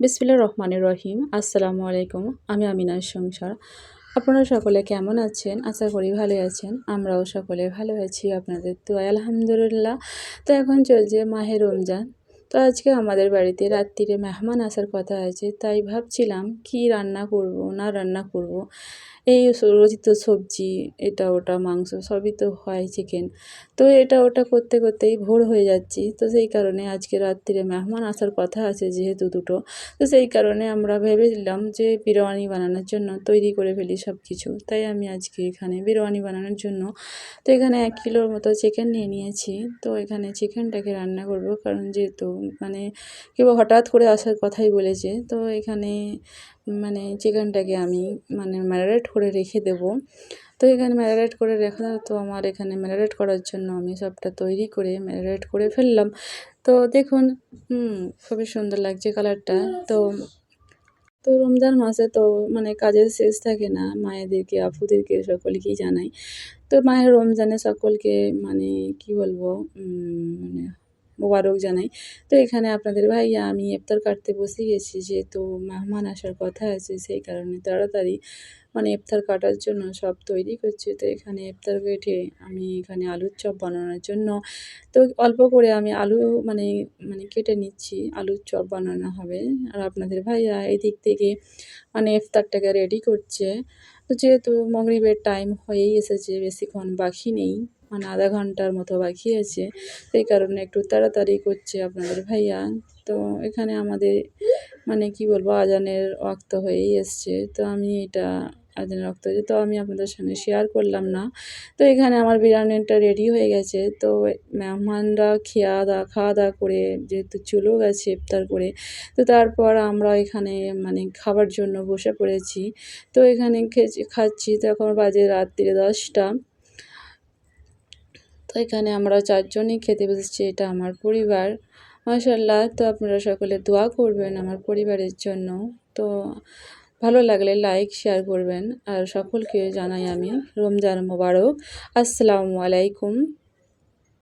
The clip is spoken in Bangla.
বিসমিল্লা রহমানের রহিম। আসসালামু আলাইকুম, আমি আমিনার সংসার। আপনারা সকলে কেমন আছেন? আশা করি ভালো আছেন। আমরাও সকলে ভালো আছি, আপনাদের তো আলহামদুলিল্লাহ। তো এখন চলছে মাহে রমজান। তো আজকে আমাদের বাড়িতে রাত্রিরে মেহমান আসার কথা আছে, তাই ভাবছিলাম কি রান্না করব, না রান্না করব। এই রোজই তো সবজি, এটা ওটা, মাংস, সবই তো হয় চিকেন তো এটা ওটা করতে করতেই ভোর হয়ে যাচ্ছি। তো সেই কারণে আজকে রাত্রিরে মেহমান আসার কথা আছে যেহেতু দুটো, তো সেই কারণে আমরা ভেবেছিলাম যে বিরিয়ানি বানানোর জন্য তৈরি করে ফেলি সব কিছু তাই আমি আজকে এখানে বিরিয়ানি বানানোর জন্য, তো এখানে এক কিলোর মতো চিকেন নিয়ে নিয়েছি। তো এখানে চিকেনটাকে রান্না করব, কারণ যেহেতু মানে কেউ হঠাৎ করে আসার কথাই বলেছে। তো এখানে মানে চিকেনটাকে আমি মানে ম্যারিনেট করে রেখে দেবো। তো এখানে ম্যারিনেট করে রেখে তো আমার এখানে ম্যারিনেট করার জন্য আমি সবটা তৈরি করে ম্যারিনেট করে ফেললাম। তো দেখুন, হুম, খুবই সুন্দর লাগছে কালারটা। তো তো রমজান মাসে তো মানে কাজের শেষ থাকে না, মায়েদেরকে, আপুদেরকে সকলকেই জানাই। তো মায়ের রমজানে সকলকে মানে কি বলব মানে মোবারক জানাই। তো এখানে আপনাদের ভাইয়া, আমি ইফতার কাটতে বসে গেছি, যেহেতু মেহমান আসার কথা আছে, সেই কারণে তাড়াতাড়ি মানে ইফতার কাটার জন্য সব তৈরি করছে। তো এখানে ইফতার কেটে আমি এখানে আলুর চপ বানানোর জন্য, তো অল্প করে আমি আলু মানে মানে কেটে নিচ্ছি, আলুর চপ বানানো হবে। আর আপনাদের ভাইয়া এদিক থেকে মানে ইফতারটাকে রেডি করছে। তো যেহেতু মগরিবের টাইম হয়েই এসেছে, বেশিক্ষণ বাকি নেই। মানে আধা ঘণ্টার মতো বাকি আছে। সেই কারণে একটু তাড়াতাড়ি করছে আপনাদের ভাইয়া। তো এখানে আমাদের মানে কি বলব, আজানের অক্ত হয়েই এসছে। তো আমি এটা আজানের ওয়াক্ত হয়েছে। তো আমি আপনাদের সঙ্গে শেয়ার করলাম না। তো এখানে আমার বিরিয়ানিটা রেডি হয়ে গেছে। তো মেহমানরা খেয়া দাওয়া খাওয়া দাওয়া করে যেহেতু চলেও গেছে ইফতার করে, তো তারপর আমরা এখানে মানে খাবার জন্য বসে পড়েছি। তো এখানে খাচ্ছি। তো এখন বাজে রাত্রিরে দশটা। তো এখানে আমরা চারজনই খেতে বসেছি, এটা আমার পরিবার। মাসাল্লাহ তো আপনারা সকলে দোয়া করবেন আমার পরিবারের জন্য। তো ভালো লাগলে লাইক শেয়ার করবেন। আর সকলকে জানাই আমি রমজান মোবারক। আসসালামু আলাইকুম।